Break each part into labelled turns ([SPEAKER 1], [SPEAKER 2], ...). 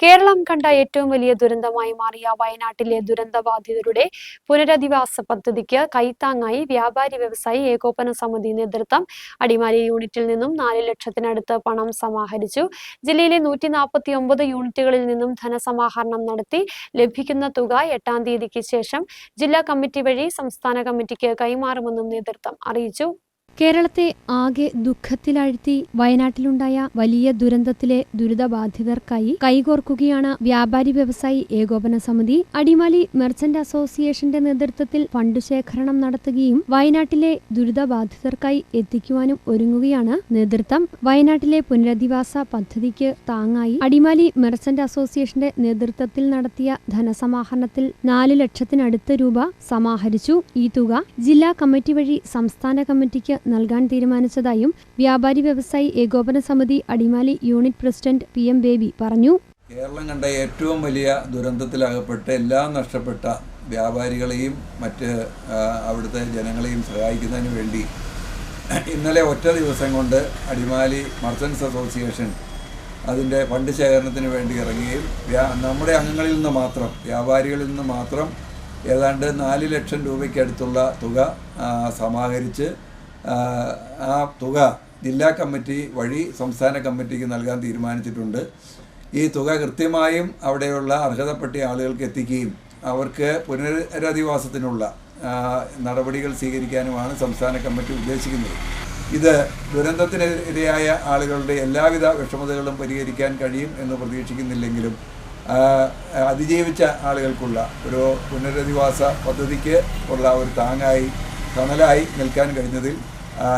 [SPEAKER 1] കേരളം കണ്ട ഏറ്റവും വലിയ ദുരന്തമായി മാറിയ വയനാട്ടിലെ ദുരന്തബാധിതരുടെ പുനരധിവാസ പദ്ധതിക്ക് കൈത്താങ്ങായി വ്യാപാരി വ്യവസായി ഏകോപന സമിതി നേതൃത്വം അടിമാലി യൂണിറ്റിൽ നിന്നും നാല് ലക്ഷത്തിനടുത്ത് പണം സമാഹരിച്ചു. ജില്ലയിലെ നൂറ്റി നാൽപ്പത്തി ഒമ്പത് യൂണിറ്റുകളിൽ നിന്നും ധനസമാഹരണം നടത്തി ലഭിക്കുന്ന തുക എട്ടാം തീയതിക്ക് ശേഷം ജില്ലാ കമ്മിറ്റി വഴി സംസ്ഥാന കമ്മിറ്റിക്ക് കൈമാറുമെന്നും നേതൃത്വം അറിയിച്ചു. കേരളത്തെ ആകെ ദുഃഖത്തിലാഴ്ത്തി വയനാട്ടിലുണ്ടായ വലിയ ദുരന്തത്തിലെ ദുരിതബാധിതർക്കായി കൈകോർക്കുകയാണ് വ്യാപാരി വ്യവസായി ഏകോപന സമിതി. അടിമാലി മെർച്ചന്റ് അസോസിയേഷന്റെ നേതൃത്വത്തിൽ ഫണ്ട് ശേഖരണം നടത്തുകയും വയനാട്ടിലെ ദുരിതബാധിതർക്കായി എത്തിക്കുവാനും ഒരുങ്ങുകയാണ് നേതൃത്വം. വയനാട്ടിലെ പുനരധിവാസ പദ്ധതിക്ക് താങ്ങായി അടിമാലി മെർച്ചന്റ് അസോസിയേഷന്റെ നേതൃത്വത്തിൽ നടത്തിയ ധനസമാഹരണത്തിൽ നാല് ലക്ഷത്തിനടുത്ത് രൂപ സമാഹരിച്ചു. ഈ തുക ജില്ലാ കമ്മിറ്റി വഴി സംസ്ഥാന കമ്മിറ്റിക്ക് നൽകാൻ തീരുമാനിച്ചതായും വ്യാപാരി വ്യവസായി ഏകോപന സമിതി Adimali unit president P M Baby പറഞ്ഞു.
[SPEAKER 2] കേരളം കണ്ട ഏറ്റവും വലിയ ദുരന്തത്തിലകപ്പെട്ട് എല്ലാം നഷ്ടപ്പെട്ട വ്യാപാരികളെയും മറ്റ് അവിടുത്തെ ജനങ്ങളെയും സഹായിക്കുന്നതിന് വേണ്ടി ഇന്നലെ ഒറ്റ ദിവസം കൊണ്ട് അടിമാലി മർച്ചൻസ് അസോസിയേഷൻ അതിന്റെ ഫണ്ട് ശേഖരണത്തിന് വേണ്ടി ഇറങ്ങുകയും നമ്മുടെ അംഗങ്ങളിൽ നിന്ന് മാത്രം വ്യാപാരികളിൽ നിന്ന് മാത്രം ഏതാണ്ട് നാല് ലക്ഷം രൂപയ്ക്കടുത്തുള്ള തുക സമാഹരിച്ച് ആ, തുക ജില്ലാ കമ്മിറ്റി വഴി സംസ്ഥാന കമ്മിറ്റിക്ക് നൽകാൻ തീരുമാനിച്ചിട്ടുണ്ട്. ഈ തുക കൃത്യമായും അവിടെയുള്ള അർഹതപ്പെട്ട ആളുകൾക്ക് എത്തിക്കുകയും അവർക്ക് പുനരധിവാസത്തിനുള്ള നടപടികൾ സ്വീകരിക്കാനുമാണ് സംസ്ഥാന കമ്മിറ്റി ഉദ്ദേശിക്കുന്നത്. ഇത് ദുരന്തത്തിനെതിരായ ആളുകളുടെ എല്ലാവിധ വിഷമതകളും പരിഹരിക്കാൻ കഴിയും എന്ന് പ്രതീക്ഷിക്കുന്നില്ലെങ്കിലും അതിജീവിച്ച ആളുകൾക്കുള്ള ഒരു പുനരധിവാസ പദ്ധതിക്ക് ഉള്ള ഒരു താങ്ങായി തണലായി നിൽക്കാൻ കഴിഞ്ഞതിൽ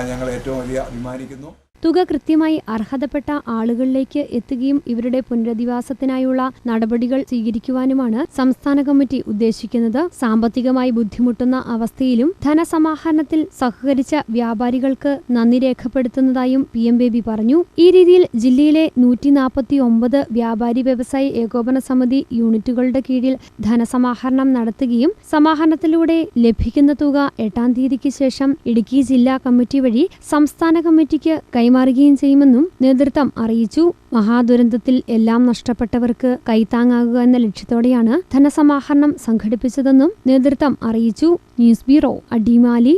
[SPEAKER 2] ഞങ്ങൾ ഏറ്റവും വലിയ അഭിമാനിക്കുന്നു.
[SPEAKER 1] തുക കൃത്യമായി അർഹതപ്പെട്ട ആളുകളിലേക്ക് എത്തുകയും ഇവരുടെ പുനരധിവാസത്തിനായുള്ള നടപടികൾ സ്വീകരിക്കുവാനുമാണ് സംസ്ഥാന കമ്മിറ്റി ഉദ്ദേശിക്കുന്നത്. സാമ്പത്തികമായി ബുദ്ധിമുട്ടുന്ന അവസ്ഥയിലും ധനസമാഹരണത്തിൽ സഹകരിച്ച വ്യാപാരികൾക്ക് നന്ദി രേഖപ്പെടുത്തുന്നതായും പി എം ബേബി പറഞ്ഞു. ഈ രീതിയിൽ ജില്ലയിലെ നൂറ്റി നാൽപ്പത്തി ഒമ്പത് വ്യാപാരി വ്യവസായി ഏകോപന സമിതി യൂണിറ്റുകളുടെ കീഴിൽ ധനസമാഹരണം നടത്തുകയും സമാഹരണത്തിലൂടെ ലഭിക്കുന്ന തുക എട്ടാം തീയതിക്ക് ശേഷം ഇടുക്കി ജില്ലാ കമ്മിറ്റി വഴി സംസ്ഥാന കമ്മിറ്റിക്ക് കൈമാറുകയും ചെയ്യുമെന്നും നേതൃത്വം അറിയിച്ചു. മഹാദുരന്തത്തിൽ എല്ലാം നഷ്ടപ്പെട്ടവർക്ക് കൈത്താങ്ങാകുക എന്ന ലക്ഷ്യത്തോടെയാണ് ധനസമാഹരണം സംഘടിപ്പിച്ചതെന്നും നേതൃത്വം അറിയിച്ചു. News bureau Adimali.